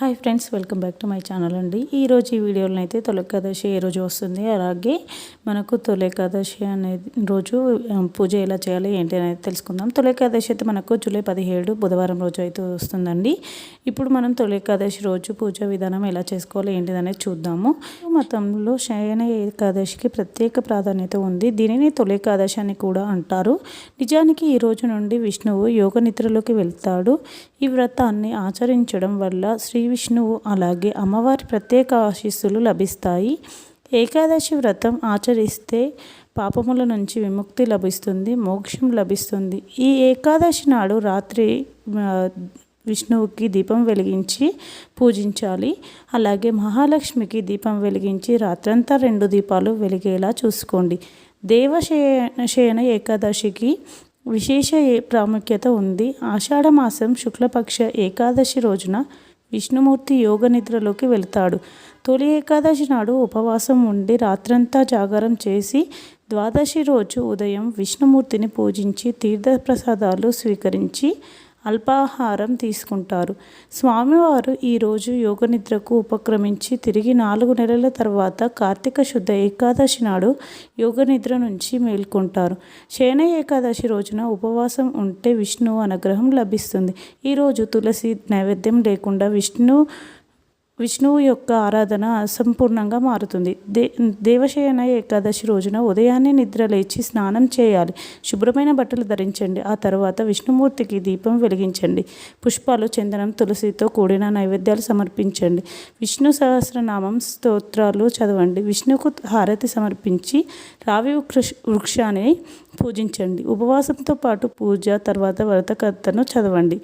Hi friends welcome back to my channel అండి. ఈరోజు ఈ వీడియోలో అయితే తొలకాదశి ఏ రోజు వస్తుంది? అలాగే మనకు తొలకాదశి అనేది రోజు పూజ ఎలా చేయాలి ఏంటి అనేది తెలుసుకుందాం. తొలకాదశి అయితే మనకు జూలై పదిహేడు బుధవారం రోజు అయితే వస్తుందండి. ఇప్పుడు మనం తొలకాదశి రోజు పూజ విధానం ఎలా చేసుకోవాలి ఏంటిది అనేది చూద్దాము. మతంలో శయన ఏకాదశికి ప్రత్యేక ప్రాధాన్యత ఉంది. దీనిని తొలకాదశి అని కూడా అంటారు. నిజానికి ఈ రోజు నుండి విష్ణువు యోగ నిద్రలోకి వెళ్తాడు. ఈ వ్రతాన్ని ఆచరించడం వల్ల శ్రీ విష్ణువు అలాగే అమ్మవారి ప్రత్యేక ఆశీస్సులు లభిస్తాయి. ఏకాదశి వ్రతం ఆచరిస్తే పాపముల నుంచి విముక్తి లభిస్తుంది మోక్షం లభిస్తుంది. ఈ ఏకాదశి నాడు రాత్రి విష్ణువుకి దీపం వెలిగించి పూజించాలి. అలాగే మహాలక్ష్మికి దీపం వెలిగించి రాత్రంతా రెండు దీపాలు వెలిగేలా చూసుకోండి. దేవశయన శయన ఏకాదశికి విశేష ప్రాముఖ్యత ఉంది. ఆషాఢమాసం శుక్లపక్ష ఏకాదశి రోజున విష్ణుమూర్తి యోగ నిద్రలోకి వెళ్తాడు. తొలి ఏకాదశి నాడు ఉపవాసం ఉండి రాత్రంతా జాగారం చేసి ద్వాదశి రోజు ఉదయం విష్ణుమూర్తిని పూజించి తీర్థప్రసాదాలు స్వీకరించి అల్పాహారం తీసుకుంటారు. స్వామివారు ఈరోజు యోగ నిద్రకు ఉపక్రమించి తిరిగి నాలుగు నెలల తర్వాత కార్తీక శుద్ధ ఏకాదశి నాడు యోగ నిద్ర నుంచి మేల్కొంటారు. శయన ఏకాదశి రోజున ఉపవాసం ఉంటే విష్ణువు అనుగ్రహం లభిస్తుంది. ఈరోజు తులసి నైవేద్యం లేకుండా విష్ణు విష్ణువు యొక్క ఆరాధన అసంపూర్ణంగా మారుతుంది. దే దేవశయన ఏకాదశి రోజున ఉదయాన్నే నిద్ర లేచి స్నానం చేయాలి. శుభ్రమైన బట్టలు ధరించండి. ఆ తర్వాత విష్ణుమూర్తికి దీపం వెలిగించండి. పుష్పాలు చందనం తులసితో కూడిన నైవేద్యాలు సమర్పించండి. విష్ణు సహస్రనామం స్తోత్రాలు చదవండి. విష్ణుకు హారతి సమర్పించి రావి వృక్షాన్ని పూజించండి. ఉపవాసంతో పాటు పూజ తర్వాత వ్రతకర్తను చదవండి.